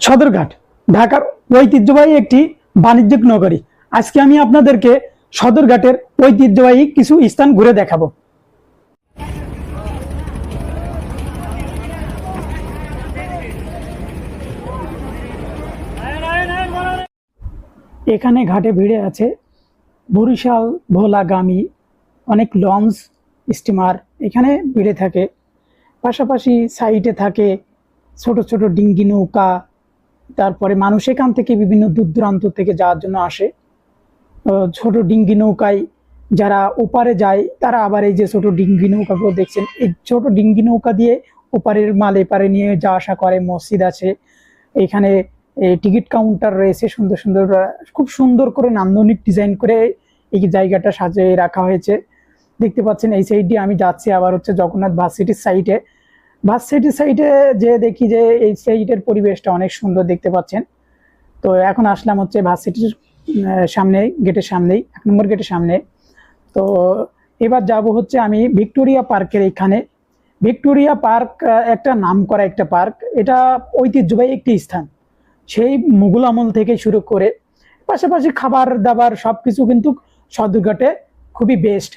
সদরঘাট, ঢাকার ঐতিহ্যবাহী একটি বাণিজ্যিক নগরী। আজকে আমি আপনাদেরকে সদরঘাটের ঐতিহ্যবাহী কিছু স্থান ঘুরে দেখাবো। এখানে ঘাটে ভিড়ে আছে বরিশাল, ভোলাগামী, অনেক লঞ্চ, স্টিমার এখানে ভিড়ে থাকে। পাশাপাশি সাইডে থাকে ছোট ছোট ডিঙ্গি নৌকা তারপরে মানুষ এখান থেকে বিভিন্ন দূর দূরান্ত থেকে যাওয়ার জন্য আসে। ছোট ডিঙ্গি নৌকায় যারা ওপারে যায়, তারা আবার এই যে ছোট ডিঙ্গি নৌকাগুলো দেখছেন, এই ছোট ডিঙ্গি নৌকা দিয়ে ওপারের মাল এপারে নিয়ে যাওয়া আসা করে, মসজিদ আছে। এখানে টিকিট কাউন্টার রয়েছে, সুন্দর সুন্দর, খুব সুন্দর করে নান্দনিক ডিজাইন করে এই জায়গাটা সাজিয়ে রাখা হয়েছে। দেখতে পাচ্ছেন, এই সাইড দিয়ে আমি যাচ্ছি আবার হচ্ছে জগন্নাথ বাস সিটির সাইডে। বাস সিটির সাইডে যে দেখি যে এই সাইডের পরিবেশটা অনেক সুন্দর দেখতে পাচ্ছেন। তো এখন আসলাম হচ্ছে বাস সিটির সামনে গেটের সামনেই, এক নম্বর গেটের সামনে। তো এবার যাব হচ্ছে আমি ভিক্টোরিয়া পার্কের এইখানে। ভিক্টোরিয়া পার্ক একটা নাম করা একটা পার্ক এটা ঐতিহ্যবাহী একটি স্থান। সেই মুঘল আমল থেকে শুরু করে পাশাপাশি খাবার দাবার সব কিছু কিন্তু সদরঘাটে খুবই বেস্ট